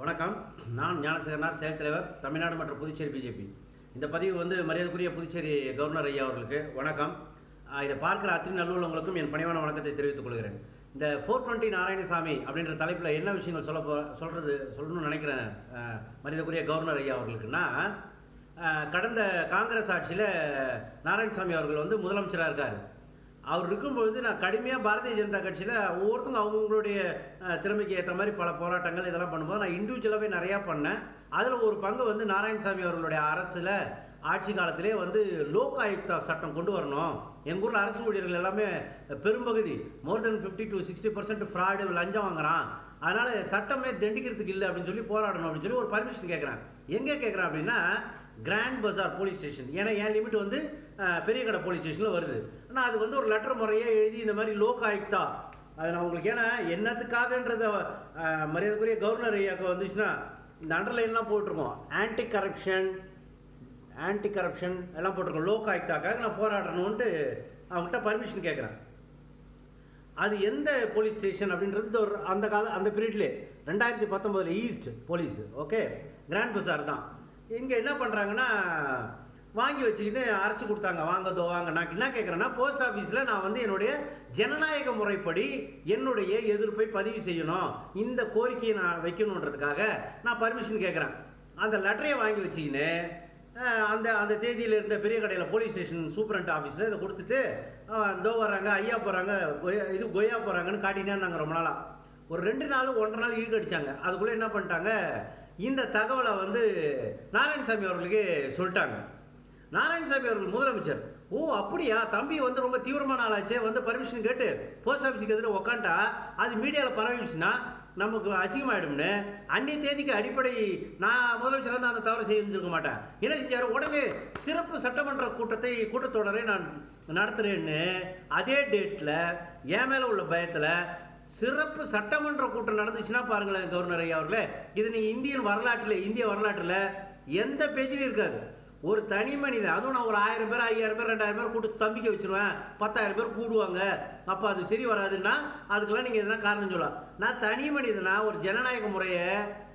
வணக்கம். நான் ஞானசேகரனார் செயல் தலைவர் தமிழ்நாடு மற்றும் புதுச்சேரி பிஜேபி இந்த பதிவு வந்து மரியாதைக்குரிய புதுச்சேரி கவர்னர் ஐயா அவர்களுக்கு. வணக்கம். இதை பார்க்குற அத்தனை நல்லுள்ளவங்களுக்கும் என் பணிவான வணக்கத்தை தெரிவித்துக் கொள்கிறேன். இந்த ஃபோர் டுவெண்ட்டி நாராயணசாமி அப்படின்ற தலைப்பில் என்ன விஷயங்கள் சொல்ல போ சொல்கிறது சொல்லணும்னு நினைக்கிறேன் மரியாதைக்குரிய கவர்னர் ஐயா அவர்களுக்குன்னா கடந்த காங்கிரஸ் ஆட்சியில் நாராயணசாமி அவர்கள் வந்து முதலமைச்சராக இருக்கார். அவர் இருக்கும்பொழுது நான் கடுமையாக பாரதிய ஜனதா கட்சியில் ஒவ்வொருத்தங்க அவங்கவுங்களுடைய திறமைக்கு ஏற்ற மாதிரி பல போராட்டங்கள் இதெல்லாம் பண்ணும்போது நான் இண்டிவிஜுவலாகவே நிறையா பண்ணேன். அதில் ஒரு பங்கு வந்து நாராயணசாமி அவர்களுடைய அரசில் ஆட்சி காலத்திலே வந்து லோக் ஆயுக்தா சட்டம் கொண்டு வரணும். எங்கள் ஊரில் அரசு ஊழியர்கள் எல்லாமே பெரும்பகுதி. More than fifty to sixty percent fraud லஞ்சம் வாங்குறான். அதனால் சட்டமே தண்டிக்கிறதுக்கு இல்லை அப்படின்னு சொல்லி போராடணும் அப்படின்னு சொல்லி ஒரு பர்மிஷன் கேட்குறேன் எங்கே கேட்குறேன் அப்படின்னா கிராண்ட் பஜார் போலீஸ் ஸ்டேஷன் ஏன்னா என் லிமிட் வந்து பெரிய கடை போலீஸ் ஸ்டேஷனில் வருது. ஆனால் அது வந்து ஒரு லெட்டர் முறையே எழுதி இந்த மாதிரி லோக் ஆயுக்தா அது நான் உங்களுக்கு ஏன்னா என்னத்துக்காகன்றத மரியாதைக்குரிய கவர்னர் ஐயாக்கு வந்துச்சுன்னா இந்த அண்டர்லைன்லாம் போட்டிருக்கோம். ஆன்டி கரப்ஷன் ஆன்டி கரப்ஷன் எல்லாம் போட்டிருக்கோம். லோக் ஆயுக்தாக்காக நான் போராடணுன்ட்டு அவங்ககிட்ட பர்மிஷன் கேட்குறேன் அது எந்த போலீஸ் ஸ்டேஷன் அப்படின்றது ஒரு அந்த கால அந்த பீரியட்லேயே ரெண்டாயிரத்தி பத்தொம்போதில் ஈஸ்ட் போலீஸ் ஓகே கிராண்ட் பசார் தான். இங்கே என்ன பண்ணுறாங்கன்னா வாங்கி வச்சுக்கிட்டு அரைச்சி கொடுத்தாங்க. வாங்கதோ வாங்க நான் என்ன கேட்குறேன்னா போஸ்ட் ஆஃபீஸில் நான் வந்து என்னுடைய ஜனநாயக முறைப்படி என்னுடைய எதிர்ப்பை பதிவு செய்யணும். இந்த கோரிக்கையை நான் வைக்கணுன்றதுக்காக நான் பர்மிஷன் கேட்குறேன் அந்த லெட்டரையை வாங்கி வச்சுக்கின்னு அந்த அந்த தேதியில் இருந்த பெரிய கடையில் போலீஸ் ஸ்டேஷன் சூப்பரண்ட் ஆஃபீஸில் இதை கொடுத்துட்டு தோ வராங்க வர்றாங்க ஐயா போகிறாங்க இது கொய்யா போகிறாங்கன்னு காட்டினே இருந்தாங்க ரொம்ப நாளாக ஒரு ரெண்டு நாள் ஒன்றரை நாள் ஈடு அதுக்குள்ளே என்ன பண்ணிட்டாங்க? இந்த தகவலை வந்து நாராயணசாமி அவர்களுக்கு சொல்லிட்டாங்க. நாராயணசாமி அவர்கள் முதலமைச்சர். ஓ அப்படியா? தம்பி வந்து ரொம்ப தீவிரமான ஆளாச்சே. வந்து பர்மிஷன் கேட்டு போஸ்ட் ஆஃபீஸுக்கு எதிர உக்காண்டா அது மீடியாவில் பரவிச்சுன்னா நமக்கு அசிங்கமாயிடும்னு. அன்றைய தேதிக்கு அடிப்படை நான் முதலமைச்சர் வந்து அந்த தவறு செஞ்சிருக்க மாட்டேன். என்ன செஞ்சார்? உடனே சிறப்பு சட்டமன்ற கூட்டத்தை கூட்டத்தொடரை நான் நடத்துகிறேன்னு அதே டேட்டில் என் மேலே உள்ள பயத்தில் சிறப்பு சட்டமன்ற கூட்டம் நடந்துச்சுன்னா பாருங்களேன் கவர்னர் ஐயா அவர்களே. இது நீங்கள் இந்தியன் வரலாற்றில் இந்திய வரலாற்றில் எந்த பேஜிலும் இருக்காது. ஒரு தனி மனிதன் அதுவும் நான் ஒரு ஆயிரம் பேர் ஐயாயிரம் பேர் ரெண்டாயிரம் பேர் கூட்டு ஸ்தம்பிக்க வச்சிருவேன். பத்தாயிரம் பேர் கூடுவாங்க. அப்போ அது சரி வராதுன்னா அதுக்கெல்லாம் நீங்கள் எதனா காரணம் சொல்லலாம். நான் தனி மனிதனாக ஒரு ஜனநாயக முறையை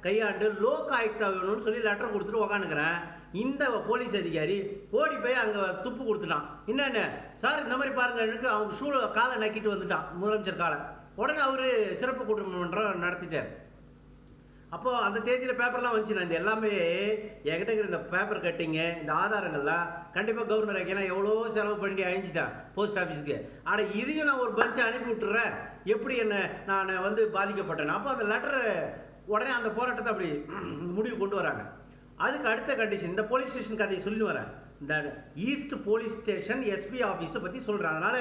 கையாண்டு லோக் ஆயுக்தா வேணும்னு சொல்லி லெட்டர் கொடுத்துட்டு உக்காந்துக்கிறேன். இந்த போலீஸ் அதிகாரி ஓடி போய் அங்கே துப்பு கொடுத்துட்டான். என்னென்ன சார் இந்த மாதிரி பாருங்க அவங்க ஷூ காலை நக்கிட்டு வந்துட்டான் முதலமைச்சர் காலை. உடனே அவர் சிறப்பு கூட்டமன்றம் நடத்திட்டார். அப்போ அந்த தேதியில் பேப்பர்லாம் வந்துச்சு நான் இந்த எல்லாமே என்கிட்ட இருக்கிற இந்த பேப்பர் கட்டிங்கு இந்த ஆதாரங்கள்லாம் கண்டிப்பாக கவர்னர் ஏன்னா எவ்வளோ செலவு பண்ணி அழிஞ்சிட்டேன் போஸ்ட் ஆஃபீஸுக்கு ஆனால் இதையும் நான் ஒரு பஞ்சை அனுப்பி விட்டுறேன். எப்படி என்ன நான் வந்து பாதிக்கப்பட்டேன் அப்போ அந்த லெட்டரை உடனே அந்த போராட்டத்தை அப்படி முடிவு கொண்டு வராங்க. அதுக்கு அடுத்த கண்டிஷன் இந்த போலீஸ் ஸ்டேஷன் கதையை சொல்லி வரேன். இந்த ஈஸ்ட் போலீஸ் ஸ்டேஷன் எஸ்பி ஆஃபீஸை பற்றி சொல்கிறேன் அதனால்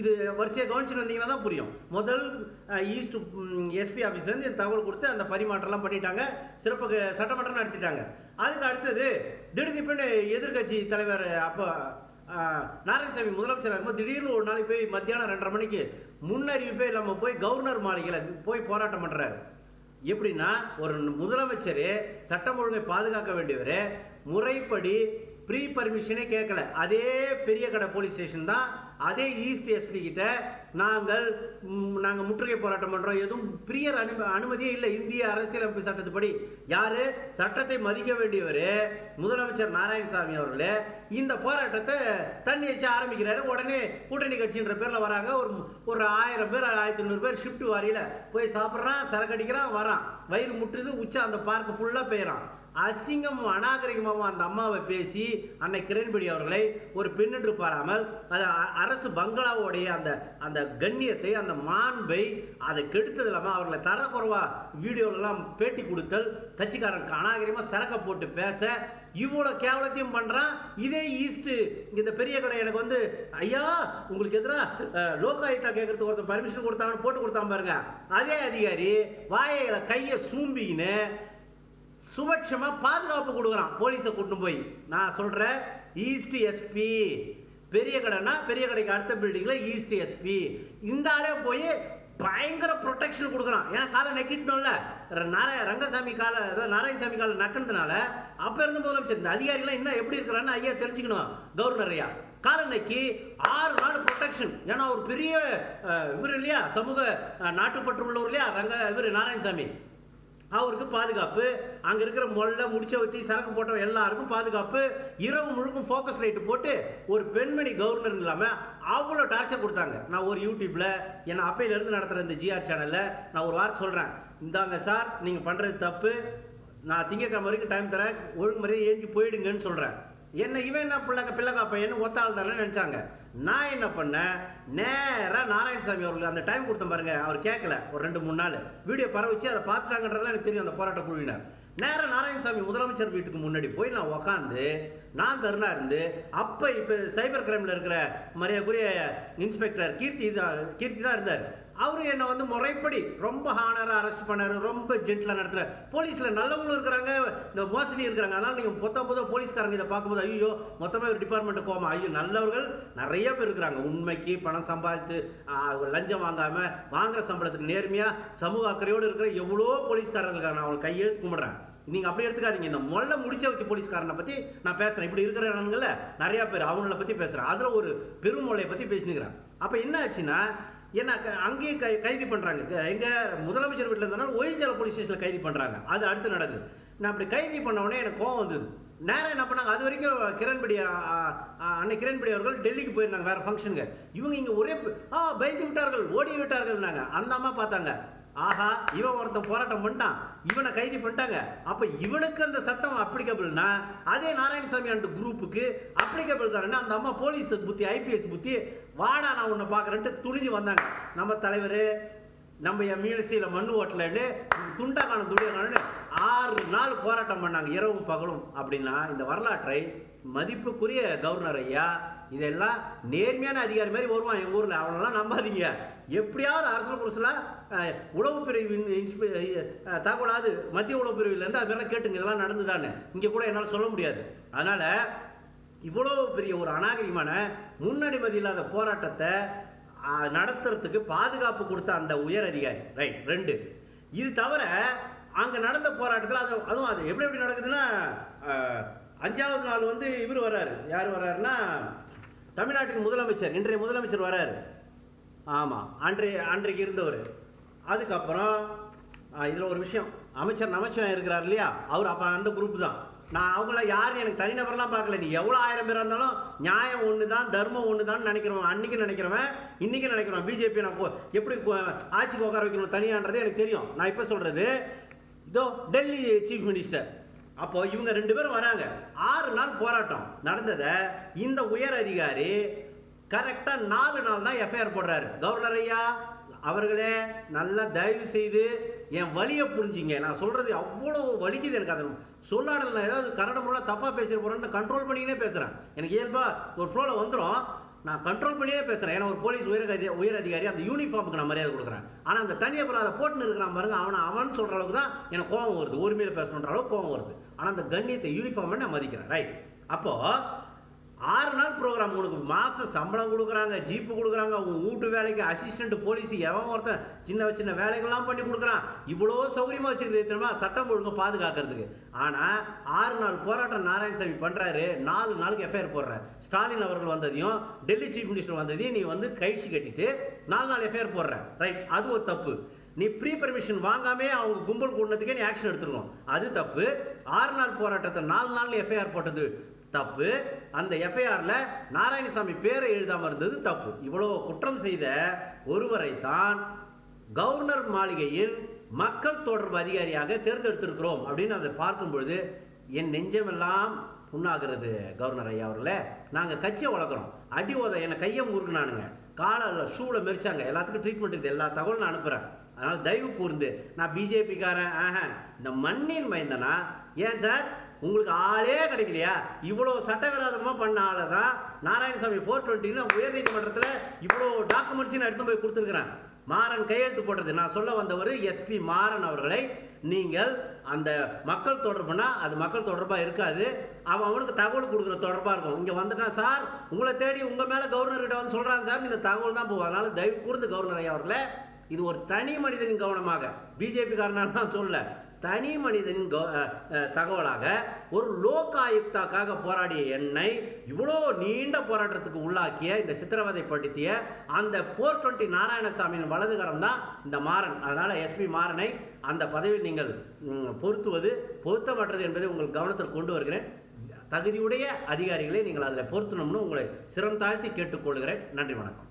இது வரிசையாக கவனிச்சுட்டு வந்தீங்கன்னா தான் புரியும். முதல் ஈஸ்ட் எஸ்பி ஆஃபீஸ்லேருந்து இந்த தகவல் கொடுத்து அந்த பரிமாற்றம்லாம் பண்ணிட்டாங்க. சிறப்பு சட்டமன்றம் நடத்திட்டாங்க. அதுக்கு அடுத்தது திடீர்னு எதிர்க்கட்சி தலைவர் அப்போ நாராயணசாமி முதலமைச்சர் இருக்கும்போது திடீர்னு ஒரு நாளைக்கு போய் மத்தியானம் ரெண்டரை மணிக்கு முன்னறிவிப்பே இல்லாமல் போய் கவர்னர் மாளிகையில் போய் போராட்டம் பண்ணுறாரு எப்படின்னா ஒரு முதலமைச்சர் சட்டம் ஒழுங்கை பாதுகாக்க வேண்டியவர் முறைப்படி ப்ரீ பர்மிஷனே கேட்கல அதே பெரிய கடை போலீஸ் ஸ்டேஷன் தான் அதே ஈஸ்ட் எஸ்பி கிட்ட நாங்கள் நாங்கள் முற்றுகை போராட்டம் பண்ணுறோம் எதுவும் பிரியர் அனு அனுமதியே இல்லை. இந்திய அரசியலமைப்பு சட்டத்துப்படி யார்? சட்டத்தை மதிக்க வேண்டியவர் முதலமைச்சர் நாராயணசாமி அவர்களே இந்த போராட்டத்தை தண்ணி வச்சு ஆரம்பிக்கிறாரு. உடனே கூட்டணி கட்சின்ற பேரில் வராங்க. ஒரு ஒரு ஆயிரம் பேர் ஆயிரத்தி ஐநூறு பேர் ஷிஃப்ட் வாரியில் போய் சாப்பிட்றான் சரக்கு அடிக்கிறான் வரான். வயிறு முட்டுது உச்சா அந்த பார்க்கு ஃபுல்லாக பெய்கிறான் அசிங்கமும் அநாகரிகமாகவும் அந்த அம்மாவை பேசி அன்னை கிரண்பேடி அவர்களை ஒரு பெண்ணென்று பாராமல் அது அரசு பங்களாவுடைய அந்த அந்த கண்ணியத்தை அந்த மாண்பை அதை கெடுத்தது இல்லாமல் அவர்களை தரக்குறவாக வீடியோலலாம் பேட்டி கொடுத்தல் கட்சிக்காரனுக்கு அநாகரிகமாக சரக்கை போட்டு பேச இவ்வளோ கேவலத்தையும் பண்ணுறான் இதே ஈஸ்ட்டு இந்த பெரிய கடை எனக்கு வந்து ஐயா உங்களுக்கு எதிராக லோகாயுத்தா கேட்கறதுக்கு ஒருத்தர் பர்மிஷன் கொடுத்தாங்கன்னு போட்டு கொடுத்தான் பாருங்க. அதே அதிகாரி வாயைகளை கையை சூம்பின்னு சுபட்சமா பாதுகாப்பு கொடுக்குறான். போலீஸை கூட்டு போய். நான் சொல்றேன் ஈஸ்ட் எஸ்பி பெரிய கடைனா பெரிய கடைக்கு அடுத்த பில்டிங்ல ஈஸ்ட் எஸ்பி இந்த ஆளே போய் பயங்கர ப்ரொடெக்ஷன் கொடுக்குறான். ஏன்னா காலை நக்கிட்டோம்ல நாராய ரங்கசாமி காலை அதாவது நாராயணசாமி காலை நக்கினதுனால அப்ப இருந்து முதலமைச்சர் இந்த அதிகாரிகளாம் இன்னும் எப்படி இருக்கிறான்னு ஐயா தெரிஞ்சுக்கணும். கவர்னர் ஐயா காலனைக்கு ஆறு நாள் ப்ரொடெக்ஷன் ஏன்னா ஒரு பெரிய இவர் இல்லையா? சமூக நாட்டுப்பற்று உள்ளவர் இல்லையா? ரங்க இவர் நாராயணசாமி. அவருக்கு பாதுகாப்பு. அங்கே இருக்கிற மொல்ல முடிச்ச ஊற்றி சரக்கு போட்டவங்க எல்லாருக்கும் பாதுகாப்பு. இரவு முழுக்கும் ஃபோக்கஸ் லைட்டு போட்டு ஒரு பெண்மணி கவர்னர் இல்லாமல் அவ்வளோ டார்ச்சர் கொடுத்தாங்க. நான் ஒரு யூடியூப்பில் என்னை அப்பையிலேருந்து நடத்துகிற இந்த ஜிஆர் சேனலில் நான் ஒரு வாரம் சொல்கிறேன் இந்தாங்க சார் நீங்கள் பண்ணுறது தப்பு. நான் திங்கக்கிழமை வரைக்கும் டைம் தரேன். ஒழுங்கு முறையை ஏஞ்சி போயிடுங்கன்னு சொல்கிறேன் என்ன இவன் என்ன பிள்ளைங்க பிள்ளைக்கா பையன் ஒத்தாள் தரேன்னு தானே நினச்சாங்க. நான் என்ன பண்ணேன்? நேராக நாராயணசாமி அவர்களுக்கு அந்த டைம் கொடுத்தேன் பாருங்க அவர் கேட்கல. ஒரு ரெண்டு மூணு நாள். வீடியோ பரவச்சு அதை பார்த்துட்டாங்கன்றதுலாம் எனக்கு தெரியும் அந்த போராட்ட குழுவினர். நேராக நாராயணசாமி முதலமைச்சர் வீட்டுக்கு முன்னாடி போய் நான் உக்காந்து நான் தருணா இருந்து அப்போ இப்போ சைபர் கிரைமில் இருக்கிற மரியாதைக்குரிய இன்ஸ்பெக்டர் கீர்த்தி தான் கீர்த்தி தான் இருந்தார். அவரு என்னை வந்து முறைப்படி ரொம்ப ஹானராக அரெஸ்ட் பண்ணார் ரொம்ப ஜென்டிலாக நடத்துகிற போலீஸில் நல்லவங்களும் இருக்கிறாங்க இந்த மோசடி இருக்கிறாங்க. அதனால் நீங்கள் புத்த பொத போலீஸ்காரங்க இதை பார்க்கும்போது ஐயோ மொத்தமாக ஒரு டிபார்ட்மெண்ட்டு கோமா ஐயோ நல்லவர்கள் நிறைய பேர் இருக்கிறாங்க. உண்மைக்கு பணம் சம்பாதித்து லஞ்சம் வாங்காமல் வாங்குற சம்பளத்துக்கு நேர்மையாக சமூக அக்கறையோடு இருக்கிற எவ்வளோ போலீஸ்காரர்கள் இருக்காங்க. நான் அவங்க கையை கும்பிட்றேன். நீங்கள் அப்படி எடுத்துக்காதீங்க. இந்த மொல்ல முடிச்ச வச்சு போலீஸ்காரனை பற்றி நான் பேசுகிறேன் இப்படி இருக்கிற நிறையா பேர். அவங்கள பற்றி பேசுகிறேன் அதில் ஒரு பெருமொழியை பற்றி பேசினுக்கிறேன். அப்போ என்ன ஆச்சுன்னா என்ன க- அங்கேயே கை கைது பண்ணுறாங்க எங்கே முதலமைச்சர் வீட்டில் இருந்தாலும் ஒயில்ஜால போலீஸ் ஸ்டேஷனில் கைது பண்ணுறாங்க அது அடுத்து நடக்குது. நான் அப்படி கைது பண்ணவுடனே எனக்கு கோவம் வந்தது. நேரம் என்ன பண்ணாங்க? அது வரைக்கும் கிரண்பேடி அன்னை கிரண்பேடி அவர்கள் டெல்லிக்கு போயிருந்தாங்க வேறு ஃபங்க்ஷனுக்கு இவங்க இங்கே ஒரே ஆ பயந்து விட்டார்கள் ஓடி விட்டார்கள்னாங்க. அந்த அம்மா பார்த்தாங்க. ஆஹா இவன் ஒருத்தன் போராட்டம் பண்ணிட்டான். இவனை கைது பண்ணிட்டாங்க. அப்போ இவனுக்கு அந்த சட்டம் அப்ளிகபிள்னா அதே நாராயணசாமி அண்ட் குரூப்புக்கு அப்ளிகபிள் தானே அந்த அம்மா போலீஸ் புத்தி ஐபிஎஸ் புத்தி வாடா நான் உன்னை பார்க்குறேன்ட்டு துணிஞ்சு வந்தாங்க. நம்ம தலைவர் நம்ம என் மீனசியில் மண்ணு ஓட்டலன்னு துண்டாக்கான காணும் ஆறு நாள் போராட்டம் பண்ணாங்க இரவும் பகலும் அப்படின்னா இந்த வரலாற்றை மதிப்புக்குரிய கவர்னர் ஐயா இதெல்லாம் நேர்மையான அதிகாரி மாதிரி வருவான் எங்கள் ஊரில். அவனெல்லாம் நம்பாதீங்க. எப்படியாவது அரசு புருஷலாம் உளவு பிரிவு இன்ஸ்பெ- தகவலாவது மத்திய உளவு பிரிவுலேருந்து அது மாதிரிலாம் கேட்டுங்க. இதெல்லாம் நடந்துதானே. இங்கே கூட என்னால் சொல்ல முடியாது. அதனால் இவ்வளோ பெரிய ஒரு அநாகரிகமான முன்னடிமதி இல்லாத போராட்டத்தை நடத்துறதுக்கு பாதுகாப்பு கொடுத்த அந்த உயர் அதிகாரி. ரைட் ரெண்டு. இது தவிர அங்கே நடந்த போராட்டத்தில் அது அதுவும் அது எப்படி எப்படி நடக்குதுன்னா அஞ்சாவது நாள் வந்து இவர் வர்றாரு. யார் வர்றாருன்னா தமிழ்நாட்டின் முதலமைச்சர் இன்றைய முதலமைச்சர் வர்றாரு. ஆமாம் அன்றைய அன்றைக்கு இருந்தவர். அதுக்கப்புறம் இதில் ஒரு விஷயம் அமைச்சர் நமச்சிவம் இருக்கிறார் இல்லையா? அவர் அப்போ அந்த குரூப் தான். நான் அவங்கள யாரும் எனக்கு தனிநபர்லாம் பார்க்கல. நீ எவ்வளோ ஆயிரம் பேர் இருந்தாலும் நியாயம் ஒன்று தான் தர்மம் ஒன்று தான் நினைக்கிறவன் அன்றைக்கி நினைக்கிறவன் இன்றைக்கி நினைக்கிறவன். பிஜேபி நான் எப்படி ஆட்சிக்கு உட்கார வைக்கணும் தனியான்றது எனக்கு தெரியும். நான் இப்போ சொல்கிறது இதோ டெல்லி சீஃப் மினிஸ்டர் அப்போ இவங்க ரெண்டு பேரும் வராங்க. ஆறு நாள் போராட்டம் நடந்ததை இந்த உயர் அதிகாரி கரெக்டாக நாலு நாள் தான் எஃப்ஐஆர் போடுறாரு. கவர்னர் ஐயா அவர்களே நல்லா தயவு செய்து என் வலியை புரிஞ்சிங்க. நான் சொல்கிறது அவ்வளோ வலிக்குது எனக்கு. அதை சொல்லாடல நான் ஏதாவது கரடு முறை தப்பாக பேசுகிற போகிறேன்னு கண்ட்ரோல் பண்ணிக்கினே பேசுகிறேன் எனக்கு இயல்பாக ஒரு ஃப்ளோவில் வந்துடும் நான் கண்ட்ரோல் பண்ணியே பேசுகிறேன் ஏன்னா ஒரு போலீஸ் உயர் உயர் அதிகாரி அந்த யூனிஃபார்முக்கு நான் மரியாதை கொடுக்குறேன். ஆனால் அந்த தனி அப்புறம் அதை போட்டுன்னு இருக்கிறான் பாருங்க அவனை அவன் சொல்கிற அளவுக்கு தான் எனக்கு கோவம் வருது. உரிமையில் பேசணுன்ற அளவுக்கு கோவம் வருது. ஆனால் அந்த கண்ணியத்தை யூனிஃபார்மை நான் மதிக்கிறேன். ரைட் அப்போது ஆறு நாள் ப்ரோக்ராம் கொடுக்கும். மாதம் சம்பளம் கொடுக்குறாங்க ஜீப்பு கொடுக்குறாங்க அவங்க வீட்டு வேலைக்கு அசிஸ்டன்ட் போலீஸ் எவன் ஒருத்தன் சின்ன சின்ன வேலைகள்லாம் பண்ணி கொடுக்குறான். இவ்வளோ சௌகரியமாக வச்சிருக்கு தெரியுமா? சட்டம் ஒழுங்கு பாதுகாக்கிறதுக்கு. ஆனால் ஆறு நாள் போராட்டம் நாராயணசாமி பண்ணுறாரு நாலு நாளுக்கு எஃப்ஐஆர் போடுற ஸ்டாலின் அவர்கள் வந்ததையும் டெல்லி சீஃப் மினிஸ்டர் வந்ததையும் நீ வந்து கழிச்சு கட்டிட்டு நாலு நாள் எஃப்ஐஆர் போடுற. ரைட் அது ஒரு தப்பு. நீ ப்ரீ பர்மிஷன் வாங்காமே அவங்க கும்பல் கூடினதுக்கே நீ ஆக்ஷன் எடுத்துருக்கணும். அது தப்பு. ஆறு நாள் போராட்டத்தை நாலு நாள் எஃப்ஐஆர் போட்டது தப்பு. அந்த எஃப்ஐஆரில் நாராயணசாமி பேரை எழுதாமல் இருந்தது தப்பு. இவ்வளோ குற்றம் செய்த ஒருவரை தான் கவர்னர் மாளிகையில் மக்கள் தொடர்பு அதிகாரியாக தேர்ந்தெடுத்திருக்கிறோம் அப்படின்னு அதை பார்க்கும் பொழுது என் நெஞ்சமெல்லாம் புண்ணாகிறது கவர்னர் ஐயா அவர்களே. நாங்கள் கட்சியை வளர்க்குறோம். அடி உத என்னை கையை முறுக்குனானுங்க. காலில் ஷூவில் மெரிச்சாங்க. எல்லாத்துக்கும் ட்ரீட்மெண்ட் இருக்குது எல்லா தகவலும் நான் அனுப்புகிறேன் அதனால் தயவு கூர்ந்து நான் பிஜேபிக்காரன் ஆஹ. இந்த மண்ணின் மைந்தனா? ஏன் சார்? உங்களுக்கு ஆளே கிடைக்கலையா? இவ்வளோ சட்டவிரோதமாக பண்ண ஆளை தான் நாராயணசாமி ஃபோர் டுவெண்ட்டின்னு உயர்நீதிமன்றத்தில் இவ்வளோ டாக்குமெண்ட்ஸையும் எடுத்து போய் கொடுத்துருக்குறேன் மாறன் கையெழுத்து போட்டது. நான் சொல்ல வந்தவர் எஸ்பி மாறன் அவர்களை நீங்கள் அந்த மக்கள் தொடர்புனா அது மக்கள் தொடர்பாக இருக்காது. அவன் அவனுக்கு தகவல் கொடுக்குற தொடர்பாக இருக்கும். இங்கே வந்துட்டான் சார் உங்களை தேடி உங்கள் மேலே கவர்னர்கிட்ட வந்து சொல்கிறாங்க சார். இந்த தகவல் தான் போகும். அதனால தயவு கூர்ந்து கவர்னர் ஐயா அவர்களே இது ஒரு தனி மனிதனின் கவனமாக. பிஜேபி காரனால நான் சொல்லலை. தனி மனிதனின் தகவலாக ஒரு லோகாயுக்தாக்காக போராடிய என்னை இவ்வளோ நீண்ட போராட்டத்துக்கு உள்ளாக்கிய இந்த சித்திரவதைப்படுத்திய அந்த போர் டுவெண்ட்டி நாராயணசாமியின் வலதுகரம் தான் இந்த மாறன். அதனால் எஸ்பி மாறனை அந்த பதவியில் நீங்கள் பொருத்துவது பொருத்தமற்றது என்பதை உங்கள் கவனத்தில் கொண்டு வருகிறேன். தகுதியுடைய அதிகாரிகளை நீங்கள் அதில் பொருத்தணும்னு உங்களை சிரம் தாழ்த்தி கேட்டுக்கொள்கிறேன். நன்றி வணக்கம்.